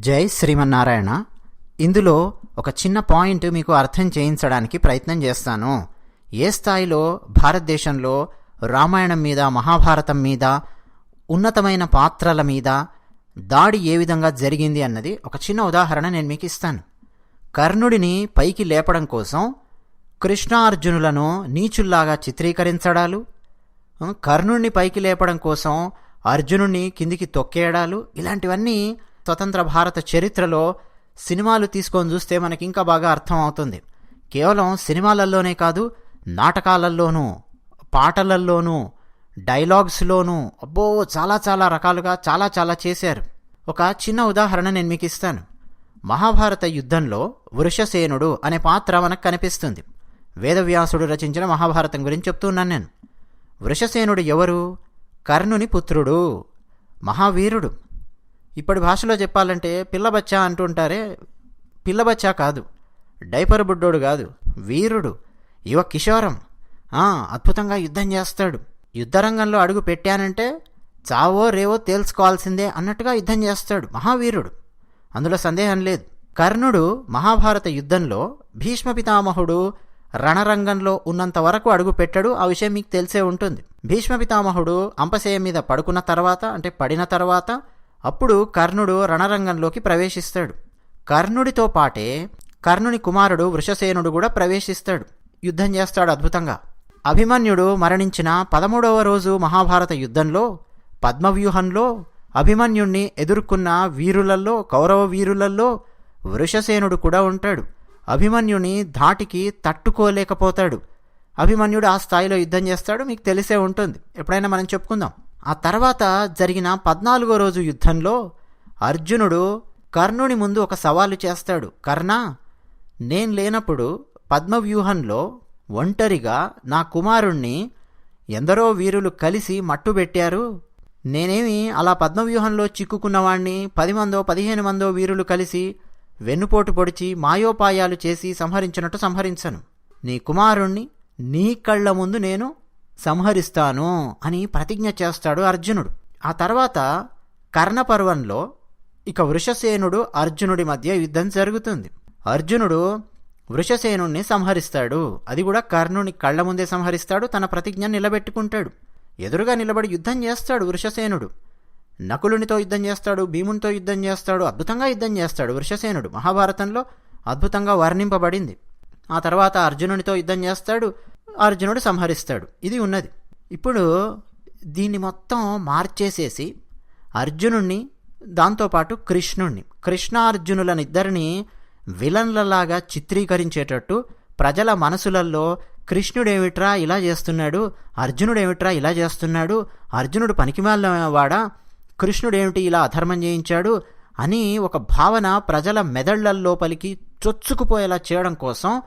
జై శ్రీమన్నారాయణ. ఇందులో ఒక చిన్న పాయింట్ మీకు అర్థం చేయించడానికి ప్రయత్నం చేస్తాను. ఏ స్థాయిలో భారతదేశంలో రామాయణం మీద మహాభారతం మీద ఉన్నతమైన పాత్రల మీద దాడి ఏ విధంగా జరిగింది అన్నది ఒక చిన్న ఉదాహరణ నేను మీకు ఇస్తాను. కర్ణుడిని పైకి లేపడం కోసం కృష్ణార్జునులను నీచుల్లాగా చిత్రీకరించడాలు కర్ణుడిని పైకి లేపడం కోసం అర్జునుడిని కిందికి తొక్కేయడాలు ఇలాంటివన్నీ స్వతంత్ర భారత చరిత్రలో సినిమాలు తీసుకొని చూస్తే మనకి ఇంకా బాగా అర్థం అవుతుంది కేవలం సినిమాలలోనే కాదు నాటకాలలోనూ పాటలల్లోనూ డైలాగ్స్లోనూ అబ్బో చాలా చాలా రకాలుగా చాలా చాలా చేశారు. ఒక చిన్న ఉదాహరణ నేను మీకు ఇస్తాను. మహాభారత యుద్ధంలో వృషసేనుడు అనే పాత్ర మనకు కనిపిస్తుంది. వేదవ్యాసుడు రచించిన మహాభారతం గురించి చెప్తున్నాను నేను. వృషసేనుడు ఎవరు? కర్ణుని పుత్రుడు మహావీరుడు. ఇప్పటి భాషలో చెప్పాలంటే పిల్లబచ్చా అంటుంటారే పిల్లబచ్చా కాదు. డైపర్ బుడ్డోడు కాదు వీరుడు యువ కిషోరం. అద్భుతంగా యుద్ధం చేస్తాడు. యుద్ధరంగంలో అడుగు పెట్టానంటే చావో రేవో తేల్చుకోవాల్సిందే అన్నట్టుగా యుద్ధం చేస్తాడు మహావీరుడు. అందులో సందేహం లేదు. కర్ణుడు మహాభారత యుద్ధంలో భీష్మ పితామహుడు రణరంగంలో ఉన్నంత వరకు అడుగు పెట్టాడు. ఆ విషయం మీకు తెలిసే ఉంటుంది. భీష్మ పితామహుడు అంపశయ మీద పడుకున్న తర్వాత అంటే పడిన తర్వాత అప్పుడు కర్ణుడు రణరంగంలోకి ప్రవేశిస్తాడు. కర్ణుడితో పాటే కర్ణుని కుమారుడు వృషసేనుడు కూడా ప్రవేశిస్తాడు. యుద్ధం చేస్తాడు అద్భుతంగా. అభిమన్యుడు మరణించిన పదమూడవ రోజు మహాభారత యుద్ధంలో పద్మవ్యూహంలో అభిమన్యుణ్ణి ఎదుర్కొన్న వీరులలో కౌరవ వీరులల్లో వృషసేనుడు కూడా ఉంటాడు. అభిమన్యుని ధాటికి తట్టుకోలేకపోతాడు. అభిమన్యుడు ఆ స్థాయిలో యుద్ధం చేస్తాడు మీకు తెలిసే ఉంటుంది. ఎప్పుడైనా మనం చెప్పుకుందాం. ఆ తర్వాత జరిగిన పద్నాలుగో రోజు యుద్ధంలో అర్జునుడు కర్ణుని ముందు ఒక సవాలు చేస్తాడు. కర్ణ నేను లేనప్పుడు పద్మవ్యూహంలో ఒంటరిగా నా కుమారుణ్ణి ఎందరో వీరులు కలిసి మట్టుబెట్టారు నేనేమి అలా పద్మవ్యూహంలో చిక్కుకున్నవాణ్ణి పది మందో పదిహేను మందో వీరులు కలిసి వెన్నుపోటు పొడిచి మాయోపాయాలు చేసి సంహరించినట్టు సంహరించను. నీ కుమారుణ్ణి నీ కళ్ళ ముందు నేను సంహరిస్తాను అని ప్రతిజ్ఞ చేస్తాడు అర్జునుడు. ఆ తర్వాత కర్ణపర్వంలో ఇక వృషసేనుడు అర్జునుడి మధ్య యుద్ధం జరుగుతుంది. అర్జునుడు వృషసేనుణ్ణి సంహరిస్తాడు. అది కూడా కర్ణుని కళ్ళ ముందే సంహరిస్తాడు తన ప్రతిజ్ఞ నిలబెట్టుకుంటాడు. ఎదురుగా నిలబడి యుద్ధం చేస్తాడు వృషసేనుడు. నకులునితో యుద్ధం చేస్తాడు భీమునితో యుద్ధం చేస్తాడు అద్భుతంగా యుద్ధం చేస్తాడు వృషసేనుడు. మహాభారతంలో అద్భుతంగా వర్ణింపబడింది. ఆ తర్వాత అర్జునునితో యుద్ధం చేస్తాడు అర్జునుడు సంహరిస్తాడు. ఇది ఉన్నది. ఇప్పుడు దీన్ని మొత్తం మార్చేసేసి అర్జునుణ్ణి దాంతోపాటు కృష్ణుణ్ణి కృష్ణార్జునులనిద్దరిని విలన్లలాగా చిత్రీకరించేటట్టు ప్రజల మనసులలో కృష్ణుడేమిట్రా ఇలా చేస్తున్నాడు అర్జునుడేమిట్రా ఇలా చేస్తున్నాడు అర్జునుడు పనికిమాలవాడా కృష్ణుడేమిటి ఇలా అధర్మం చేయించాడు అని ఒక భావన ప్రజల మెదళ్ళలోపలికి చొచ్చుకుపోయేలా చేయడం కోసం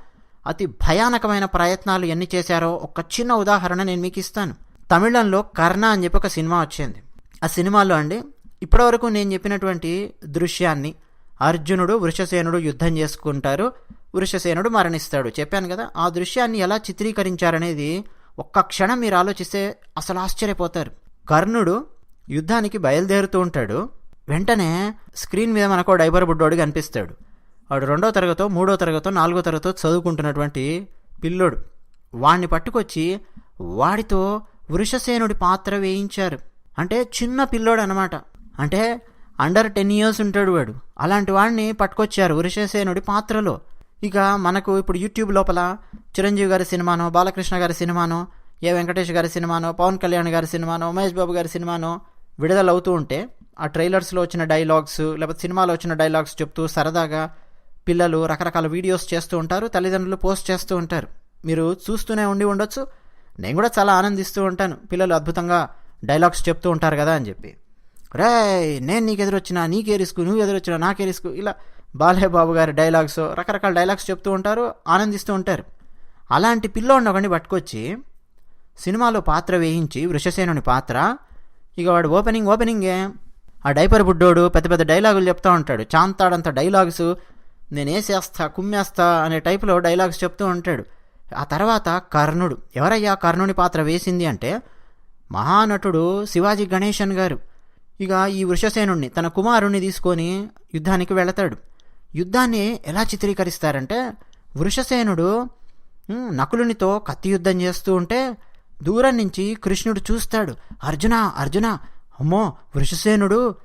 అతి భయానకమైన ప్రయత్నాలు ఎన్ని చేశారో ఒక చిన్న ఉదాహరణ నేను మీకు ఇస్తాను. తమిళంలో కర్ణ అని చెప్పి ఒక సినిమా వచ్చింది. ఆ సినిమాలో అండి ఇప్పటివరకు నేను చెప్పినటువంటి దృశ్యాన్ని అర్జునుడు వృషసేనుడు యుద్ధం చేసుకుంటారు వృషసేనుడు మరణిస్తాడు. చెప్పాను కదా ఆ దృశ్యాన్ని ఎలా చిత్రీకరించారనేది ఒక్క క్షణం మీరు ఆలోచిస్తే అసలు ఆశ్చర్యపోతారు. కర్ణుడు యుద్ధానికి బయలుదేరుతూ ఉంటాడు వెంటనే స్క్రీన్ మీద మనకు డైబర్ బుడ్డోడు కనిపిస్తాడు. వాడు రెండో తరగతో మూడో తరగతో నాలుగో తరగతో చదువుకుంటున్నటువంటి పిల్లోడు. వాణ్ణి పట్టుకొచ్చి వాడితో వృషసేనుడి పాత్ర వేయించారు. అంటే చిన్న పిల్లోడు అనమాట అంటే అండర్ టెన్ ఇయర్స్ ఉంటాడు వాడు. అలాంటి వాడిని పట్టుకొచ్చారు వృషసేనుడి పాత్రలో. ఇక మనకు ఇప్పుడు యూట్యూబ్ లోపల చిరంజీవి గారి సినిమానో బాలకృష్ణ గారి సినిమానో ఏ వెంకటేష్ గారి సినిమానో పవన్ కళ్యాణ్ గారి సినిమానో మహేష్ బాబు గారి సినిమానో విడుదలవుతూ ఉంటే ఆ ట్రైలర్స్లో వచ్చిన డైలాగ్స్ లేకపోతే సినిమాలో వచ్చిన డైలాగ్స్ చెప్తూ సరదాగా పిల్లలు రకరకాల వీడియోస్ చేస్తూ ఉంటారు తల్లిదండ్రులు పోస్ట్ చేస్తూ ఉంటారు. మీరు చూస్తూనే ఉండి ఉండొచ్చు. నేను కూడా చాలా ఆనందిస్తూ ఉంటాను. పిల్లలు అద్భుతంగా డైలాగ్స్ చెప్తూ ఉంటారు కదా అని చెప్పి. రే నేను నీకు ఎదురొచ్చినా నీకే రిస్క్ నువ్వు ఎదురొచ్చినా నాకే రిస్క్? ఇలా బాలయ్య బాబు గారి డైలాగ్స్ రకరకాల డైలాగ్స్ చెప్తూ ఉంటారు ఆనందిస్తూ ఉంటారు. అలాంటి పిల్లోడిని ఒకడిని పట్టుకొచ్చి సినిమాలో పాత్ర వేయించి వృషసేనుని పాత్ర ఇక వాడు ఓపెనింగ్ ఓపెనింగే. ఆ డైపర్ బుడ్డోడు పెద్ద పెద్ద డైలాగులు చెప్తూ ఉంటాడు. చాంతాడంత డైలాగ్స్ నేనేసేస్తా కుమ్మేస్తా అనే టైపులో డైలాగ్స్ చెప్తూ ఉంటాడు. ఆ తర్వాత కర్ణుడు ఎవరయ్యా కర్ణుని పాత్ర వేసింది అంటే మహానటుడు శివాజీ గణేశన్ గారు. ఇక ఈ వృషసేనుణ్ణి తన కుమారుణ్ణి తీసుకొని యుద్ధానికి వెళతాడు. యుద్ధాన్ని ఎలా చిత్రీకరిస్తారంటే వృషసేనుడు నకులునితో కత్తి యుద్ధం చేస్తూ ఉంటే దూరం నుంచి కృష్ణుడు చూస్తాడు అర్జున అర్జున అమ్మో వృషసేనుడు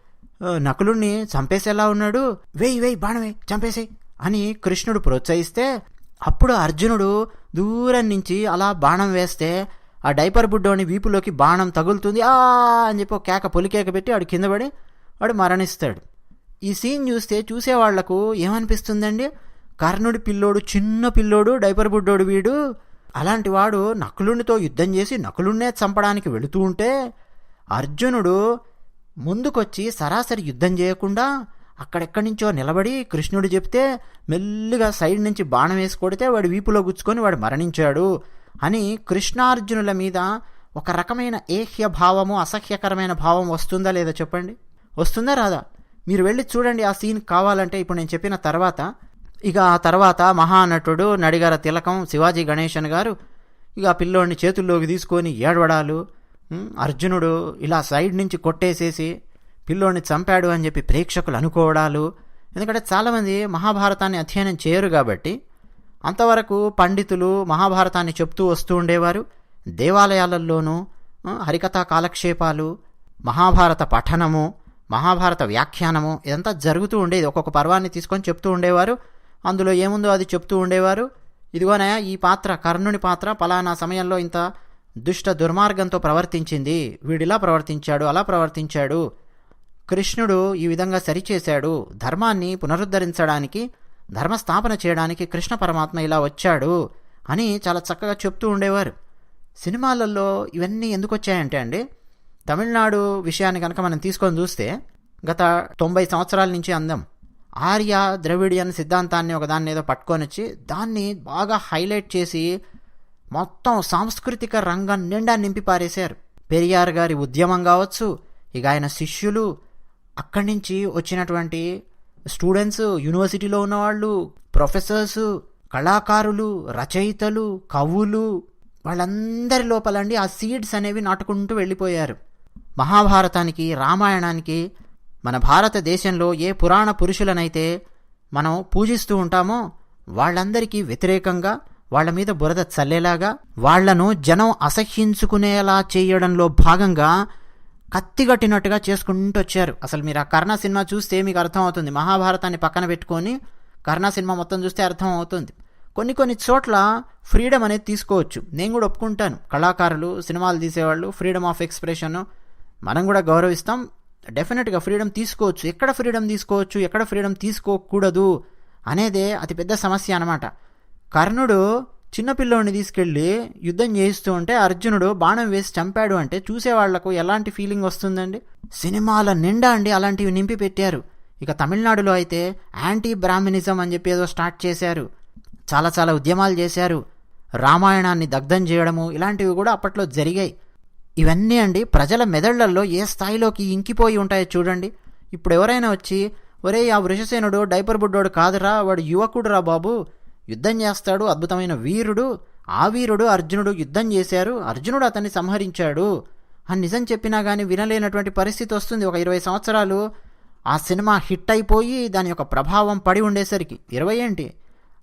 నకులుణ్ణి చంపేసేలా ఉన్నాడు. వేయి వేయి బాణం చంపేసే అని కృష్ణుడు ప్రోత్సహిస్తే అప్పుడు అర్జునుడు దూరం నుంచి అలా బాణం వేస్తే ఆ డైపర్ బుడ్డోని వీపులోకి బాణం తగులుతుంది. ఆ! అని చెప్పి కేక పొలికేక పెట్టి వాడు కింద పడి వాడు మరణిస్తాడు. ఈ సీన్ చూస్తే చూసేవాళ్ళకు ఏమనిపిస్తుందండి? కర్ణుడి పిల్లోడు చిన్న పిల్లోడు డైపర్ బుడ్డోడు వీడు అలాంటి వాడు నకులునితో యుద్ధం చేసి నకులున్నే చంపడానికి వెళుతూ ఉంటే అర్జునుడు ముందుకొచ్చి సరాసరి యుద్ధం చేయకుండా అక్కడెక్కడి నుంచో నిలబడి కృష్ణుడు చెప్తే మెల్లిగా సైడ్ నుంచి బాణం వేసి కొడితే వాడి వీపులో గుచ్చుకొని వాడు మరణించాడు అని కృష్ణార్జునుల మీద ఒక రకమైన ఏహ్య భావము అసహ్యకరమైన భావం వస్తుందా లేదా చెప్పండి? వస్తుందా రాదా? మీరు వెళ్ళి చూడండి ఆ సీన్ కావాలంటే ఇప్పుడు నేను చెప్పిన తర్వాత. ఇక ఆ తర్వాత మహానటుడు నడిగార తిలకం శివాజీ గణేశన్ గారు ఇక ఆ పిల్లోడిని చేతుల్లోకి తీసుకొని ఏడవడాలు. అర్జునుడు ఇలా సైడ్ నుంచి కొట్టేసేసి పిల్లోని చంపాడు అని చెప్పి ప్రేక్షకులు అనుకోవడాలు. ఎందుకంటే చాలామంది మహాభారతాన్ని అధ్యయనం చేయరు కాబట్టి అంతవరకు పండితులు మహాభారతాన్ని చెప్తూ వస్తూ ఉండేవారు. దేవాలయాలలోనూ హరికథా కాలక్షేపాలు మహాభారత పఠనము మహాభారత వ్యాఖ్యానము ఇదంతా జరుగుతూ ఉండేది. ఒక్కొక్క పర్వాన్ని తీసుకొని చెప్తూ ఉండేవారు. అందులో ఏముందో అది చెప్తూ ఉండేవారు. ఇదిగోనయా ఈ పాత్ర కర్ణుని పాత్ర పలానా సమయంలో ఇంత దుష్ట దుర్మార్గంతో ప్రవర్తించింది. వీడిలా ప్రవర్తించాడు అలా ప్రవర్తించాడు. కృష్ణుడు ఈ విధంగా సరిచేశాడు. ధర్మాన్ని పునరుద్ధరించడానికి ధర్మస్థాపన చేయడానికి కృష్ణ పరమాత్మ ఇలా వచ్చాడు అని చాలా చక్కగా చెప్తూ ఉండేవారు. సినిమాలలో ఇవన్నీ ఎందుకు వచ్చాయంటే అండి తమిళనాడు విషయాన్ని కనుక మనం తీసుకొని చూస్తే గత తొంభై సంవత్సరాల నుంచి అందం. ఆర్య ద్రవిడియన్ సిద్ధాంతాన్ని ఒకదాన్ని ఏదో పట్టుకొని వచ్చి దాన్ని బాగా హైలైట్ చేసి మొత్తం సాంస్కృతిక రంగం నిండా నింపిపారేశారు. పెరియార్ గారి ఉద్యమం కావచ్చు ఇక ఆయన శిష్యులు అక్కడి నుంచి వచ్చినటువంటి స్టూడెంట్స్ యూనివర్సిటీలో ఉన్నవాళ్ళు ప్రొఫెసర్స్ కళాకారులు రచయితలు కవులు వాళ్ళందరి లోపలండి ఆ సీడ్స్ అనేవి నాటుకుంటూ వెళ్ళిపోయారు. మహాభారతానికి రామాయణానికి మన భారతదేశంలో ఏ పురాణ పురుషులనైతే మనం పూజిస్తూ ఉంటామో వాళ్ళందరికీ వ్యతిరేకంగా వాళ్ళ మీద బురద చల్లేలాగా వాళ్ళను జనం అసహ్యించుకునేలా చేయడంలో భాగంగా కత్తిగట్టినట్టుగా చేసుకుంటూ వచ్చారు. అసలు మీరు ఆ కర్ణ సినిమా చూస్తే మీకు అర్థమవుతుంది. మహాభారతాన్ని పక్కన పెట్టుకొని కర్ణ సినిమా మొత్తం చూస్తే అర్థం అవుతుంది కొన్ని కొన్ని చోట్ల ఫ్రీడమ్ అనేది తీసుకోవచ్చు. నేను కూడా ఒప్పుకుంటాను. కళాకారులు సినిమాలు తీసేవాళ్ళు ఫ్రీడమ్ ఆఫ్ ఎక్స్ప్రెషన్ మనం కూడా గౌరవిస్తాం. డెఫినెట్గా ఫ్రీడమ్ తీసుకోవచ్చు. ఎక్కడ ఫ్రీడమ్ తీసుకోవచ్చు? ఎక్కడ ఫ్రీడమ్ తీసుకోకూడదు అనేదే అతిపెద్ద సమస్య అనమాట కర్ణుడు చిన్నపిల్లోని తీసుకెళ్ళి యుద్ధం చేయిస్తూ ఉంటే అర్జునుడు బాణం వేసి చంపాడు అంటే చూసేవాళ్ళకు ఎలాంటి ఫీలింగ్ వస్తుందండి? సినిమాల నిండా అండి అలాంటివి నింపి పెట్టారు. ఇక తమిళనాడులో అయితే యాంటీ బ్రాహ్మినిజం అని చెప్పి ఏదో స్టార్ట్ చేశారు. చాలా చాలా ఉద్యమాలు చేశారు. రామాయణాన్ని దగ్ధం చేయడము ఇలాంటివి కూడా అప్పట్లో జరిగాయి. ఇవన్నీ అండి ప్రజల మెదళ్ళలో ఏ స్థాయిలోకి ఇంకిపోయి ఉంటాయో చూడండి. ఇప్పుడు ఎవరైనా వచ్చి ఒరే ఆ వృషసేనుడు డైపర్ బుడ్డోడు కాదురా వాడు యువకుడురా బాబు యుద్ధం చేస్తాడు అద్భుతమైన వీరుడు ఆ వీరుడు అర్జునుడు యుద్ధం చేశారు అర్జునుడు అతన్ని సంహరించాడు. అని నిజం చెప్పినా కానీ వినలేనటువంటి పరిస్థితి వస్తుంది. ఒక ఇరవై సంవత్సరాలు ఆ సినిమా హిట్ అయిపోయి దాని యొక్క ప్రభావం పడి ఉండేసరికి ఇరవై ఏంటి?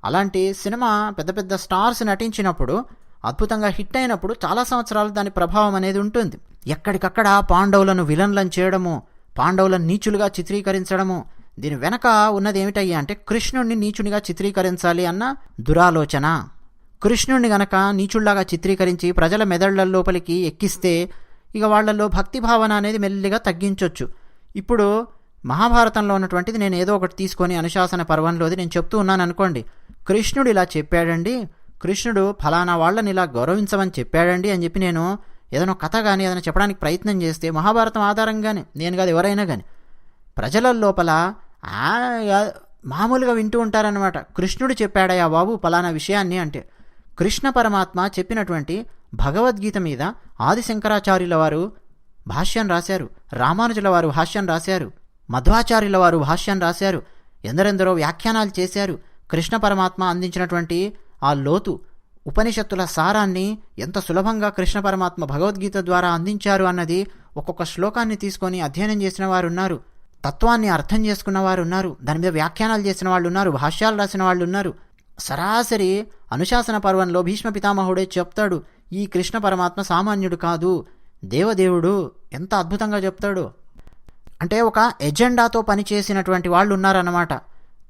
అలాంటి సినిమా పెద్ద పెద్ద స్టార్స్ నటించినప్పుడు అద్భుతంగా హిట్ అయినప్పుడు చాలా సంవత్సరాలు దాని ప్రభావం అనేది ఉంటుంది. ఎక్కడికక్కడ పాండవులను విలన్లను చేయడము పాండవులను నీచులుగా చిత్రీకరించడము దీని వెనక ఉన్నది ఏమిటయ్యా అంటే కృష్ణుణ్ణి నీచునిగా చిత్రీకరించాలి అన్న దురాలోచన. కృష్ణుణ్ణి గనక నీచుళ్ళాగా చిత్రీకరించి ప్రజల మెదళ్ళ లోపలికి ఎక్కిస్తే ఇక వాళ్ళల్లో భక్తి భావన అనేది మెల్లిగా తగ్గించవచ్చు ఇప్పుడు మహాభారతంలో ఉన్నటువంటిది నేను ఏదో ఒకటి తీసుకొని అనుశాసన పర్వంలోది నేను చెప్తూ ఉన్నాను అనుకోండి. కృష్ణుడు ఇలా చెప్పాడండి కృష్ణుడు ఫలానా వాళ్ళని ఇలా గౌరవించమని చెప్పాడండి అని చెప్పి నేను ఏదైనా కథ కానీ ఏదైనా చెప్పడానికి ప్రయత్నం చేస్తే మహాభారతం ఆధారంగానే నేను కాదు ఎవరైనా కానీ ప్రజల లోపల మామూలుగా వింటూ ఉంటారనమాట కృష్ణుడు చెప్పాడయా బాబు ఫలానా విషయాన్ని అంటే కృష్ణ పరమాత్మ చెప్పినటువంటి భగవద్గీత మీద ఆది శంకరాచార్యుల వారు భాష్యం రాశారు రామానుజుల వారు భాష్యం రాశారు మధ్వాచార్యుల వారు భాష్యం రాశారు ఎందరెందరో వ్యాఖ్యానాలు చేశారు కృష్ణ పరమాత్మ అందించినటువంటి ఆ లోతు ఉపనిషత్తుల సారాన్ని ఎంత సులభంగా కృష్ణ పరమాత్మ భగవద్గీత ద్వారా అందించారు అన్నది ఒక్కొక్క శ్లోకాన్ని తీసుకొని అధ్యయనం చేసిన వారు ఉన్నారు తత్వాన్ని అర్థం చేసుకున్న వారు ఉన్నారు దాని మీద వ్యాఖ్యానాలు చేసిన వాళ్ళు ఉన్నారు భాష్యాలు రాసిన వాళ్ళు ఉన్నారు సరాసరి అనుశాసన పర్వంలో భీష్మ పితామహుడే చెప్తాడు ఈ కృష్ణ పరమాత్మ సామాన్యుడు కాదు. దేవదేవుడు ఎంత అద్భుతంగా చెప్తాడు? అంటే ఒక ఎజెండాతో పనిచేసినటువంటి వాళ్ళు ఉన్నారన్నమాట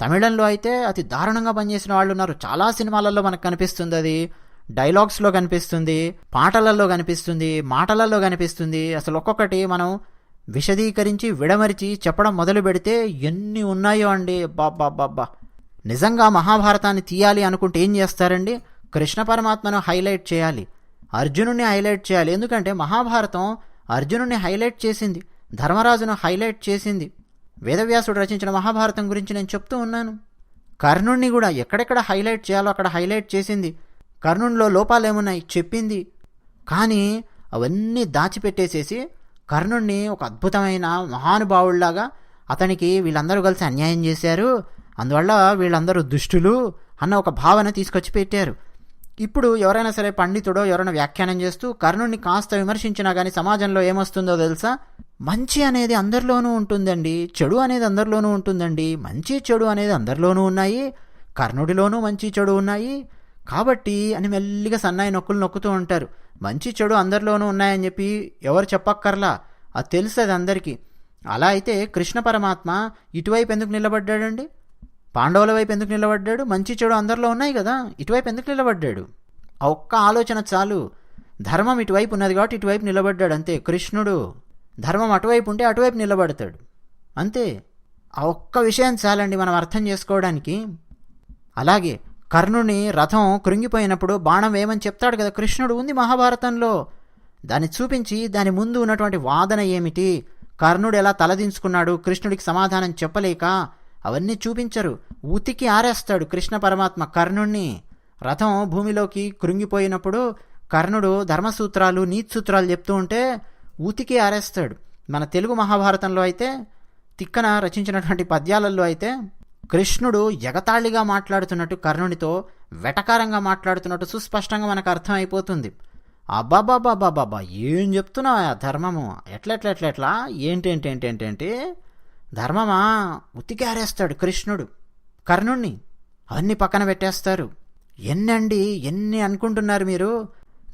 తమిళంలో అయితే అతి దారుణంగా పనిచేసిన వాళ్ళు ఉన్నారు చాలా సినిమాలలో మనకు కనిపిస్తుంది అది. డైలాగ్స్లో కనిపిస్తుంది పాటలలో కనిపిస్తుంది మాటలలో కనిపిస్తుంది. అసలు ఒక్కొక్కటి మనం విశదీకరించి విడమరిచి చెప్పడం మొదలు పెడితే ఎన్ని ఉన్నాయో అండి. బాబ్బా నిజంగా మహాభారతాన్ని తీయాలి అనుకుంటే ఏం చేస్తారండి? కృష్ణ పరమాత్మను హైలైట్ చేయాలి. అర్జునుడిని హైలైట్ చేయాలి. ఎందుకంటే మహాభారతం అర్జునుడిని హైలైట్ చేసింది. ధర్మరాజును హైలైట్ చేసింది. వేదవ్యాసుడు రచించిన మహాభారతం గురించి నేను చెప్తూ ఉన్నాను. కర్ణుణ్ణి కూడా ఎక్కడెక్కడ హైలైట్ చేయాలో అక్కడ హైలైట్ చేసింది. కర్ణునిలో లోపాలు ఏమున్నాయి చెప్పింది. కానీ అవన్నీ దాచిపెట్టేసేసి కర్ణుణ్ణి ఒక అద్భుతమైన మహానుభావుల్లాగా అతనికి వీళ్ళందరూ కలిసి అన్యాయం చేశారు. అందువల్ల వీళ్ళందరూ దుష్టులు అన్న ఒక భావన తీసుకొచ్చి పెట్టారు. ఇప్పుడు ఎవరైనా సరే పండితుడో ఎవరైనా వ్యాఖ్యానం చేస్తూ కర్ణుణ్ణి కాస్త విమర్శించినా కానీ సమాజంలో ఏమొస్తుందో తెలుసా? మంచి అనేది అందరిలోనూ ఉంటుందండి. చెడు అనేది అందరిలోనూ ఉంటుందండి. మంచి చెడు అనేది అందరిలోనూ ఉన్నాయి. కర్ణుడిలోనూ మంచి చెడు ఉన్నాయి. కాబట్టి అని మెల్లిగా సన్నాయి నొక్కులు నొక్కుతూ ఉంటారు. మంచి చెడు అందరిలోనూ ఉన్నాయని చెప్పి ఎవరు చెప్పక్కర్లా? అది తెలుస్తుంది అందరికీ. అలా అయితే కృష్ణ పరమాత్మ ఇటువైపు ఎందుకు నిలబడ్డాడండి? పాండవుల వైపు ఎందుకు నిలబడ్డాడు? మంచి చెడు అందరిలో ఉన్నాయి కదా ఇటువైపు ఎందుకు నిలబడ్డాడు? ఆ ఒక్క ఆలోచన చాలు. ధర్మం ఇటువైపు ఉన్నది కాబట్టి ఇటువైపు నిలబడ్డాడు అంతే. కృష్ణుడు ధర్మం అటువైపు ఉంటే అటువైపు నిలబడతాడు. అంతే. ఆ ఒక్క విషయం చాలండి మనం అర్థం చేసుకోవడానికి. అలాగే కర్ణుని రథం కృంగిపోయినప్పుడు బాణం వేయమని చెప్తాడు కదా? కృష్ణుడు ఉంది మహాభారతంలో. దాన్ని చూపించి దాని ముందు ఉన్నటువంటి వాదన ఏమిటి? కర్ణుడు ఎలా తలదించుకున్నాడు? కృష్ణుడికి సమాధానం చెప్పలేక అవన్నీ చూపించరు. ఉతికి ఆరేస్తాడు కృష్ణ పరమాత్మ కర్ణుణ్ణి. రథం భూమిలోకి కృంగిపోయినప్పుడు కర్ణుడు ధర్మసూత్రాలు నీతిసూత్రాలు చెప్తూ ఉంటే ఉతికి ఆరేస్తాడు. మన తెలుగు మహాభారతంలో అయితే తిక్కన రచించినటువంటి పద్యాలలో అయితే కృష్ణుడు ఎగతాళిగా మాట్లాడుతున్నట్టు కర్ణునితో వెటకారంగా మాట్లాడుతున్నట్టు సుస్పష్టంగా మనకు అర్థమైపోతుంది. అబ్బాబాబాబాబాబా ఏం చెప్తున్నావు ఆ ధర్మము? ఎట్లెట్లెట్లెట్లా? ఏంటేంటేంటేంటేంటి ధర్మమా? ఉతికారేస్తాడు కృష్ణుడు. కర్ణుణ్ణి అవన్నీ పక్కన పెట్టేస్తారు. ఎన్నండి ఎన్ని అనుకుంటున్నారు మీరు?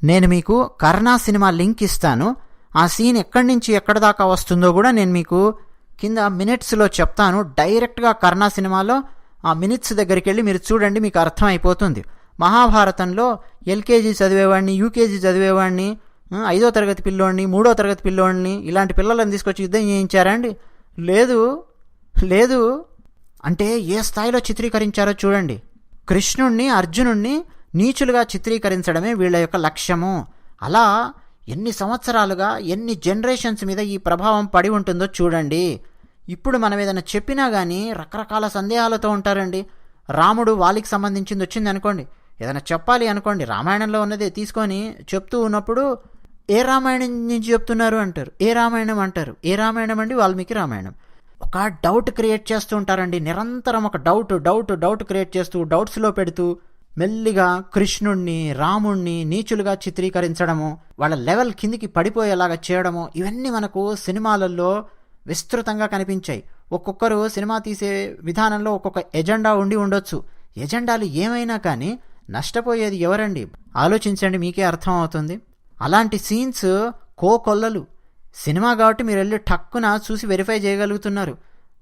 నేను మీకు కర్ణా సినిమా లింక్ ఇస్తాను. ఆ సీన్ ఎక్కడి నుంచి ఎక్కడి దాకా వస్తుందో కూడా నేను మీకు కింద మినిట్స్లో చెప్తాను. డైరెక్ట్గా కర్ణా సినిమాలో ఆ మినిట్స్ దగ్గరికి వెళ్ళి మీరు చూడండి మీకు అర్థమైపోతుంది. మహాభారతంలో ఎల్కేజీ చదివేవాడిని యూకేజీ చదివేవాడిని ఐదో తరగతి పిల్లోడిని మూడో తరగతి పిల్లోడిని ఇలాంటి పిల్లలను తీసుకొచ్చి యుద్ధం చేయించారండి లేదు లేదు. అంటే ఏ స్థాయిలో చిత్రీకరించారో చూడండి. కృష్ణుణ్ణి అర్జునుణ్ణి నీచులుగా చిత్రీకరించడమే వీళ్ళ యొక్క లక్ష్యము. అలా ఎన్ని సంవత్సరాలుగా ఎన్ని జనరేషన్స్ మీద ఈ ప్రభావం పడి ఉంటుందో చూడండి. ఇప్పుడు మనం ఏదైనా చెప్పినా కానీ రకరకాల సందేహాలతో ఉంటారండి. రాముడు వాలికి సంబంధించింది వచ్చింది అనుకోండి. ఏదైనా చెప్పాలి అనుకోండి. రామాయణంలో ఉన్నదే తీసుకొని చెప్తూ ఉన్నప్పుడు ఏ రామాయణం నుంచి చెప్తున్నారు అంటారు? ఏ రామాయణం అంటారు? ఏ రామాయణం అండి? వాల్మీకి రామాయణం. ఒక డౌట్ క్రియేట్ చేస్తూ ఉంటారండి. నిరంతరం ఒక డౌట్ డౌట్ డౌట్ క్రియేట్ చేస్తూ డౌట్స్లో పెడుతూ మెల్లిగా కృష్ణుణ్ణి రాముణ్ణి నీచులుగా చిత్రీకరించడము వాళ్ళ లెవెల్ కిందికి పడిపోయేలాగా చేయడము ఇవన్నీ మనకు సినిమాలలో విస్తృతంగా కనిపించాయి. ఒక్కొక్కరు సినిమా తీసే విధానంలో ఒక్కొక్క ఎజెండా ఉండి ఉండొచ్చు. ఎజెండాలు ఏమైనా కానీ నష్టపోయేది ఎవరండి? ఆలోచించండి మీకే అర్థం అవుతుంది అలాంటి సీన్స్ కోకొల్లలు సినిమా కాబట్టి మీరు వెళ్ళి టక్కున చూసి వెరిఫై చేయగలుగుతున్నారు.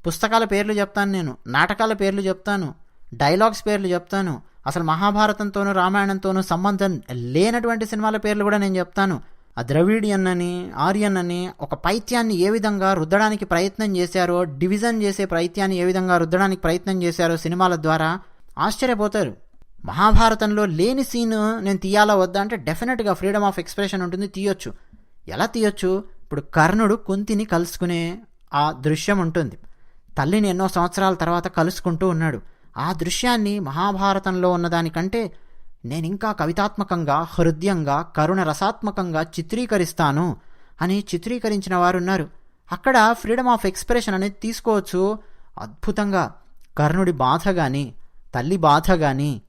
పుస్తకాల పేర్లు చెప్తాను నేను నాటకాల పేర్లు చెప్తాను డైలాగ్స్ పేర్లు చెప్తాను అసలు మహాభారతంతోనూ రామాయణంతోనూ సంబంధం లేనటువంటి సినిమాల పేర్లు కూడా నేను చెప్తాను. ఆ ద్రవిడియన్ అని ఆర్యన్ అని ఒక పైత్యాన్ని ఏ విధంగా రుద్దడానికి ప్రయత్నం చేశారో డివిజన్ చేసే పైత్యాన్ని ఏ విధంగా రుద్దడానికి ప్రయత్నం చేశారో సినిమాల ద్వారా ఆశ్చర్యపోతారు. మహాభారతంలో లేని సీన్ నేను తీయాలా వద్దా అంటే డెఫినెట్గా ఫ్రీడమ్ ఆఫ్ ఎక్స్ప్రెషన్ ఉంటుంది తీయొచ్చు. ఎలా తీయొచ్చు? ఇప్పుడు కర్ణుడు కుంతిని కలుసుకునే ఆ దృశ్యం ఉంటుంది. తల్లిని ఎన్నో సంవత్సరాల తర్వాత కలుసుకుంటూ ఉన్నాడు. ఆ దృశ్యాన్ని మహాభారతంలో ఉన్నదానికంటే నేను ఇంకా కవితాత్మకంగా హృదయంగా కరుణ రసాత్మకంగా చిత్రీకరిస్తాను అని చిత్రీకరించిన వారున్నారు. అక్కడ ఫ్రీడమ్ ఆఫ్ ఎక్స్ప్రెషన్ అనేది తీసుకోవచ్చు. అద్భుతంగా. కర్ణుడి బాధ కానీ తల్లి బాధ కానీ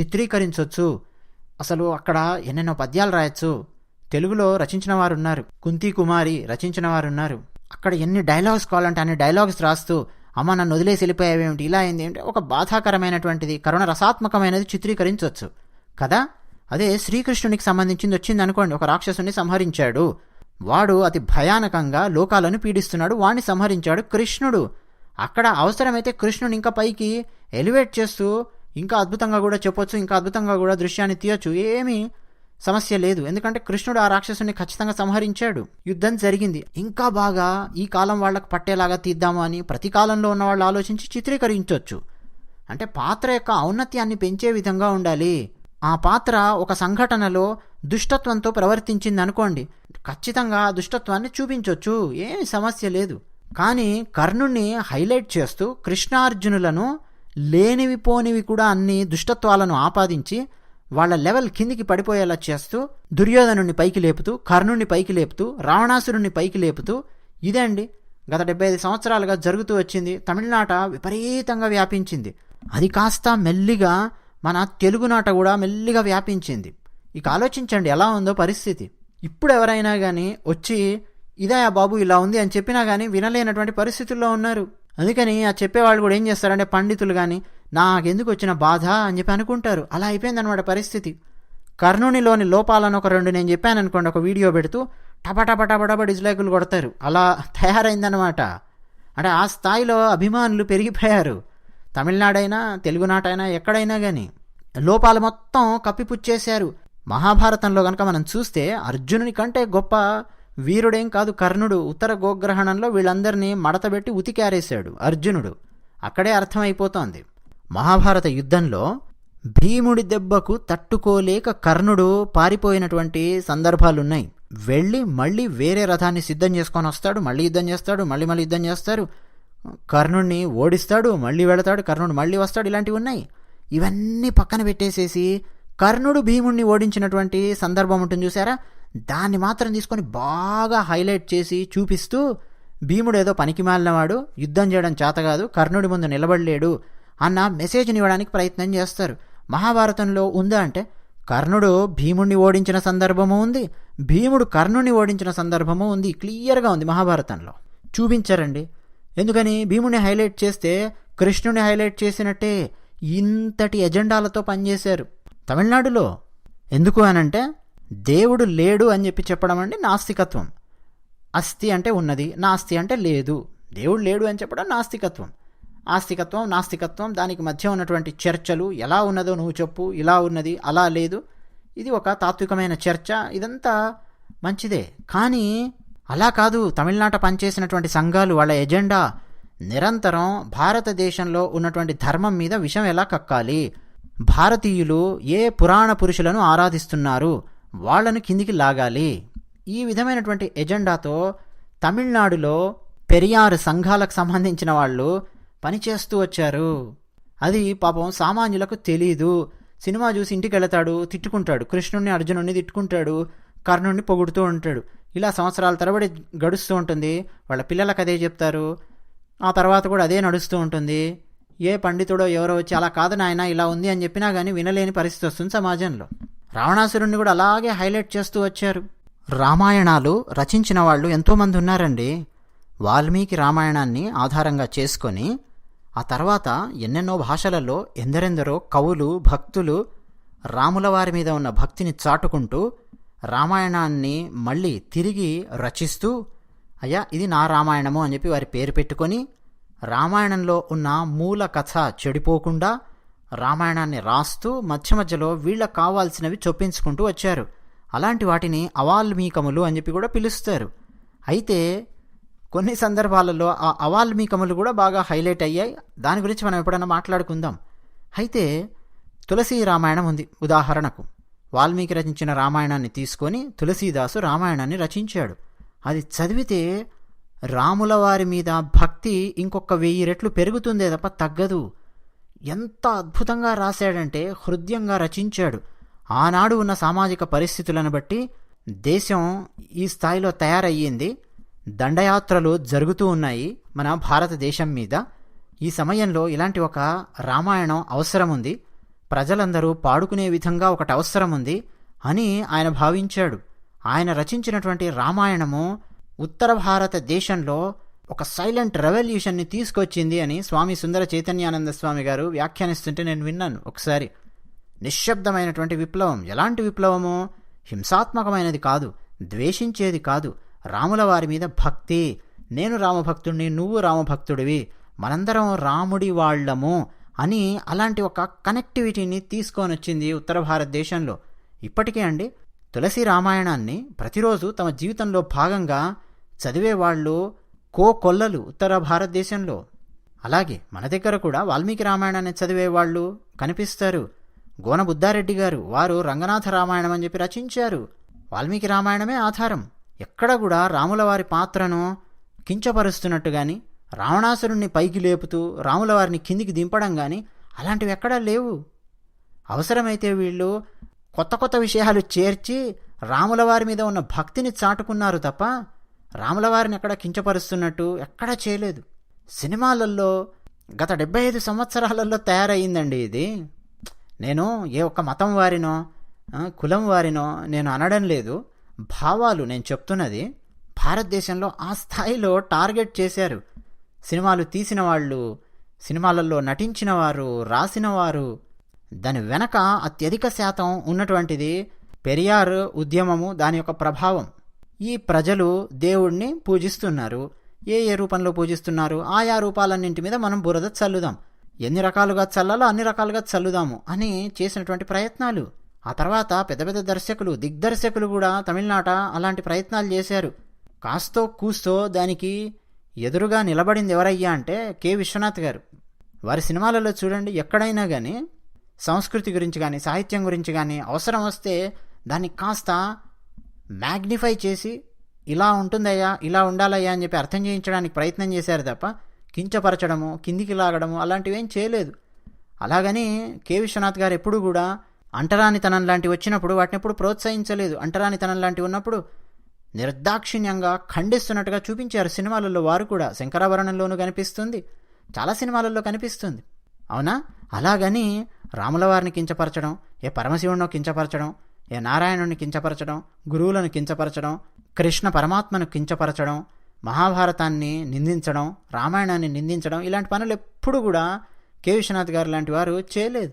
చిత్రీకరించవచ్చు అసలు అక్కడ ఎన్నెన్నో పద్యాలు రాయొచ్చు. తెలుగులో రచించిన వారు ఉన్నారు కుంతి కుమారి రచించిన వారు ఉన్నారు అక్కడ ఎన్ని డైలాగ్స్ కావాలంటే అన్ని డైలాగ్స్ రాస్తూ అమ్మ నన్ను వదిలేసి వెళ్ళిపోయావేమిటి? ఇలా అయింది ఏంటి ఒక బాధాకరమైనటువంటిది కరుణ రసాత్మకమైనది చిత్రీకరించవచ్చు కదా? అదే శ్రీకృష్ణునికి సంబంధించింది వచ్చింది అనుకోండి ఒక రాక్షసుని సంహరించాడు. వాడు అతి భయానకంగా లోకాలను పీడిస్తున్నాడు. వాణ్ణి సంహరించాడు కృష్ణుడు. అక్కడ అవసరమైతే కృష్ణుని ఇంకా పైకి ఎలివేట్ చేస్తూ ఇంకా అద్భుతంగా కూడా చెప్పొచ్చు ఇంకా అద్భుతంగా కూడా దృశ్యాన్ని తీయొచ్చు. ఏమీ సమస్య లేదు. ఎందుకంటే కృష్ణుడు ఆ రాక్షసుని ఖచ్చితంగా సంహరించాడు. యుద్ధం జరిగింది. ఇంకా బాగా ఈ కాలం వాళ్ళకు పట్టేలాగా తీద్దాము అని ప్రతి కాలంలో ఉన్న వాళ్ళు ఆలోచించి చిత్రీకరించవచ్చు అంటే పాత్ర యొక్క ఔన్నత్యాన్ని పెంచే విధంగా ఉండాలి. ఆ పాత్ర ఒక సంఘటనలో దుష్టత్వంతో ప్రవర్తించింది అనుకోండి ఖచ్చితంగా దుష్టత్వాన్ని చూపించవచ్చు ఏమి సమస్య లేదు. కానీ కర్ణుణ్ణి హైలైట్ చేస్తూ కృష్ణార్జునులను లేనివి పోనివి కూడా అన్ని దుష్టత్వాలను ఆపాదించి వాళ్ళ లెవెల్ కిందికి పడిపోయేలా చేస్తూ దుర్యోధనుణ్ణి పైకి లేపుతూ కర్ణుణ్ణి పైకి లేపుతూ రావణాసురుణ్ణి పైకి లేపుతూ ఇదే అండి. గత డెబ్బై ఐదు సంవత్సరాలుగా జరుగుతూ వచ్చింది. తమిళనాట విపరీతంగా వ్యాపించింది. అది కాస్త మెల్లిగా మన తెలుగునాట కూడా మెల్లిగా వ్యాపించింది. ఇక ఆలోచించండి ఎలా ఉందో పరిస్థితి. ఇప్పుడు ఎవరైనా కానీ వచ్చి ఇదే ఆ బాబు ఇలా ఉంది అని చెప్పినా కానీ వినలేనటువంటి పరిస్థితుల్లో ఉన్నారు. అందుకని ఆ చెప్పేవాళ్ళు కూడా ఏం చేస్తారంటే పండితులు కానీ నాకెందుకు వచ్చిన బాధ అని చెప్పి అనుకుంటారు. అలా అయిపోయిందనమాట పరిస్థితి. కర్ణునిలోని లోపాలను ఒక రెండు నేను చెప్పాను అనుకోండి ఒక వీడియో పెడుతూ టపటపటపటప డిజ్లైకులు కొడతారు. అలా తయారైందనమాట అంటే ఆ స్థాయిలో అభిమానులు పెరిగిపోయారు. తమిళనాడైనా తెలుగునాటైనా ఎక్కడైనా కానీ లోపాలు మొత్తం కప్పిపుచ్చేశారు. మహాభారతంలో కనుక మనం చూస్తే అర్జునుని కంటే గొప్ప వీరుడేం కాదు కర్ణుడు. ఉత్తర గోగ్రహణంలో వీళ్ళందరినీ మడతబెట్టి ఉతికారేశాడు అర్జునుడు. అక్కడే అర్థమైపోతోంది. మహాభారత యుద్ధంలో భీముడి దెబ్బకు తట్టుకోలేక కర్ణుడు పారిపోయినటువంటి సందర్భాలున్నాయి. వెళ్ళి మళ్ళీ వేరే రథాన్ని సిద్ధం చేసుకొని వస్తాడు మళ్ళీ యుద్ధం చేస్తాడు మళ్ళీ మళ్ళీ యుద్ధం చేస్తారు. కర్ణుణ్ణి ఓడిస్తాడు మళ్ళీ వెళతాడు కర్ణుడు మళ్ళీ వస్తాడు ఇలాంటివి ఉన్నాయి. ఇవన్నీ పక్కన పెట్టేసేసి కర్ణుడు భీముణ్ణి ఓడించినటువంటి సందర్భం ఉంటుంది చూసారా దాన్ని మాత్రం తీసుకొని బాగా హైలైట్ చేసి చూపిస్తూ భీముడు ఏదో పనికి మాలినవాడు యుద్ధం చేయడం చేత కాదు కర్ణుడి ముందు నిలబడలేడు అన్న మెసేజ్ని ఇవ్వడానికి ప్రయత్నం చేస్తారు. మహాభారతంలో ఉందా అంటే కర్ణుడు భీముణ్ణి ఓడించిన సందర్భము ఉంది భీముడు కర్ణుణ్ణి ఓడించిన సందర్భము ఉంది క్లియర్గా ఉంది మహాభారతంలో. చూపించారండి. ఎందుకని? భీముని హైలైట్ చేస్తే కృష్ణుని హైలైట్ చేసినట్టే ఇంతటి ఎజెండాలతో పనిచేశారు తమిళనాడులో. ఎందుకు అనంటే దేవుడు లేడు అని చెప్పి చెప్పడం అంటే నాస్తికత్వం. అస్థి అంటే ఉన్నది నాస్తి అంటే లేదు. దేవుడు లేడు అని చెప్పడం నాస్తికత్వం. ఆస్తికత్వం నాస్తికత్వం దానికి మధ్య ఉన్నటువంటి చర్చలు ఎలా ఉన్నదో నువ్వు చెప్పు ఇలా ఉన్నది అలా లేదు. ఇది ఒక తాత్వికమైన చర్చ ఇదంతా మంచిదే. కానీ అలా కాదు తమిళనాట పనిచేసినటువంటి సంఘాలు వాళ్ళ ఎజెండా నిరంతరం భారతదేశంలో ఉన్నటువంటి ధర్మం మీద విషం ఎలా కక్కాలి? భారతీయులు ఏ పురాణ పురుషులను ఆరాధిస్తున్నారు? వాళ్ళను కిందికి లాగాలి. ఈ విధమైనటువంటి ఎజెండాతో తమిళనాడులో పెరియారు సంఘాలకు సంబంధించిన వాళ్ళు పనిచేస్తూ వచ్చారు. అది పాపం సామాన్యులకు తెలీదు. సినిమా చూసి ఇంటికి వెళతాడు తిట్టుకుంటాడు. కృష్ణుడిని అర్జునుణ్ణి తిట్టుకుంటాడు కర్ణుణ్ణి పొగుడుతూ ఉంటాడు. ఇలా సంవత్సరాల తరబడి గడుస్తూ ఉంటుంది. వాళ్ళ పిల్లలకు అదే చెప్తారు. ఆ తర్వాత కూడా అదే నడుస్తూ ఉంటుంది. ఏ పండితుడో ఎవరో వచ్చి అలా కాదు నాయన ఇలా ఉంది అని చెప్పినా కానీ వినలేని పరిస్థితి వస్తుంది సమాజంలో. రావణాసురుణ్ణి కూడా అలాగే హైలైట్ చేస్తూ వచ్చారు. రామాయణాలు రచించిన వాళ్ళు ఎంతోమంది ఉన్నారండి. వాల్మీకి రామాయణాన్ని ఆధారంగా చేసుకొని ఆ తర్వాత ఎన్నెన్నో భాషలలో ఎందరెందరో కవులు భక్తులు రాముల వారి మీద ఉన్న భక్తిని చాటుకుంటూ రామాయణాన్ని మళ్ళీ తిరిగి రచిస్తూ అయ్యా ఇది నా రామాయణము అని చెప్పి వారి పేరు పెట్టుకొని రామాయణంలో ఉన్న మూల కథ చెడిపోకుండా రామాయణాన్ని రాస్తూ మధ్య మధ్యలో వీళ్ళకు కావాల్సినవి చొప్పించుకుంటూ వచ్చారు. అలాంటి వాటిని అవాల్మీకములు అని చెప్పి కూడా పిలుస్తారు. అయితే కొన్ని సందర్భాలలో ఆ అవాల్మీకములు కూడా బాగా హైలైట్ అయ్యాయి. దాని గురించి మనం ఎప్పుడైనా మాట్లాడుకుందాం. అయితే తులసి రామాయణం ఉంది ఉదాహరణకు. వాల్మీకి రచించిన రామాయణాన్ని తీసుకొని తులసీదాసు రామాయణాన్ని రచించాడు. అది చదివితే రాముల వారి మీద భక్తి ఇంకొక వెయ్యి రెట్లు పెరుగుతుందే తప్ప తగ్గదు. ఎంత అద్భుతంగా రాశాడంటే హృదయంగా రచించాడు. ఆనాడు ఉన్న సామాజిక పరిస్థితులను బట్టి దేశం ఈ స్థాయిలో తయారయ్యింది. దండయాత్రలు జరుగుతూ ఉన్నాయి మన భారతదేశం మీద. ఈ సమయంలో ఇలాంటి ఒక రామాయణం అవసరం ఉంది ప్రజలందరూ పాడుకునే విధంగా ఒకటి అవసరం ఉంది అని ఆయన భావించాడు. ఆయన రచించినటువంటి రామాయణము ఉత్తర భారతదేశంలో ఒక సైలెంట్ రెవల్యూషన్ని తీసుకొచ్చింది అని స్వామి సుందర చైతన్యానంద స్వామి గారు వ్యాఖ్యానిస్తుంటే నేను విన్నాను ఒకసారి. నిశ్శబ్దమైనటువంటి విప్లవం. ఎలాంటి విప్లవము? హింసాత్మకమైనది కాదు ద్వేషించేది కాదు. రాముల వారి మీద భక్తి. నేను రామభక్తుడిని నువ్వు రామభక్తుడివి. మనందరం రాముడి వాళ్ళము అని అలాంటి ఒక కనెక్టివిటీని తీసుకొని వచ్చింది ఉత్తర భారతదేశంలో. ఇప్పటికే అండి తులసి రామాయణాన్ని ప్రతిరోజు తమ జీవితంలో భాగంగా చదివేవాళ్ళు కో కొల్లలు ఉత్తర భారతదేశంలో. అలాగే మన దగ్గర కూడా వాల్మీకి రామాయణాన్ని చదివేవాళ్ళు కనిపిస్తారు. గోన బుద్ధారెడ్డి గారు వారు రంగనాథ రామాయణం అని చెప్పి రచించారు. వాల్మీకి రామాయణమే ఆధారం. ఎక్కడ కూడా రాముల వారి పాత్రను కించపరుస్తున్నట్టు కానీ రావణాసురుణ్ణి పైకి లేపుతూ రాముల వారిని కిందికి దింపడం కానీ అలాంటివి ఎక్కడా లేవు. అవసరమైతే వీళ్ళు కొత్త కొత్త విషయాలు చేర్చి రాముల వారి మీద ఉన్న భక్తిని చాటుకున్నారు తప్ప రాముల వారిని ఎక్కడ కించపరుస్తున్నట్టు ఎక్కడా చేయలేదు. సినిమాలలో గత డెబ్బై ఐదు సంవత్సరాలలో తయారయ్యిందండి ఇది. నేను ఏ ఒక్క మతం వారినో కులం వారినో నేను అనడం లేదు. భావాలు నేను చెప్తున్నది భారతదేశంలో ఆ స్థాయిలో టార్గెట్ చేశారు. సినిమాలు తీసిన వాళ్ళు సినిమాలలో నటించిన వారు రాసిన వారు దాని వెనక అత్యధిక శాతం ఉన్నటువంటిది పెరియార్ ఉద్యమము దాని యొక్క ప్రభావం. ఈ ప్రజలు దేవుణ్ణి పూజిస్తున్నారు. ఏ ఏ రూపంలో పూజిస్తున్నారు? ఆయా రూపాలన్నింటి మీద మనం బురద చల్లుదాం. ఎన్ని రకాలుగా చల్లాలో అన్ని రకాలుగా చల్లుదాము అని చేసినటువంటి ప్రయత్నాలు. ఆ తర్వాత పెద్ద పెద్ద దర్శకులు దిగ్దర్శకులు కూడా తమిళనాట అలాంటి ప్రయత్నాలు చేశారు. కాస్తో కూస్తో దానికి ఎదురుగా నిలబడింది ఎవరయ్యా అంటే కె. విశ్వనాథ్ గారు. వారి సినిమాలలో చూడండి ఎక్కడైనా కానీ సంస్కృతి గురించి కానీ సాహిత్యం గురించి కానీ అవసరం వస్తే దాన్ని కాస్త మ్యాగ్నిఫై చేసి ఇలా ఉంటుందయ్యా ఇలా ఉండాలయ్యా అని చెప్పి అర్థం చేయించడానికి ప్రయత్నం చేశారు తప్ప కించపరచడము కిందికి లాగడము అలాంటివి ఏం చేయలేదు. అలాగని కె. విశ్వనాథ్ గారు ఎప్పుడు కూడా అంటరానితనం లాంటివి వచ్చినప్పుడు వాటిని ఎప్పుడు ప్రోత్సహించలేదు. అంటరానితనం లాంటివి ఉన్నప్పుడు నిర్దాక్షిణ్యంగా ఖండిస్తున్నట్టుగా చూపించారు సినిమాలలో వారు కూడా. శంకరాభరణంలోనూ కనిపిస్తుంది. చాలా సినిమాలలో కనిపిస్తుంది. అవునా? అలాగని రాముల వారిని కించపరచడం ఏ పరమశివుడినో కించపరచడం ఏ నారాయణుని కించపరచడం గురువులను కించపరచడం కృష్ణ పరమాత్మను కించపరచడం మహాభారతాన్ని నిందించడం రామాయణాన్ని నిందించడం ఇలాంటి పనులు ఎప్పుడు కూడా కె. విశ్వనాథ్ గారు లాంటి వారు చేయలేదు.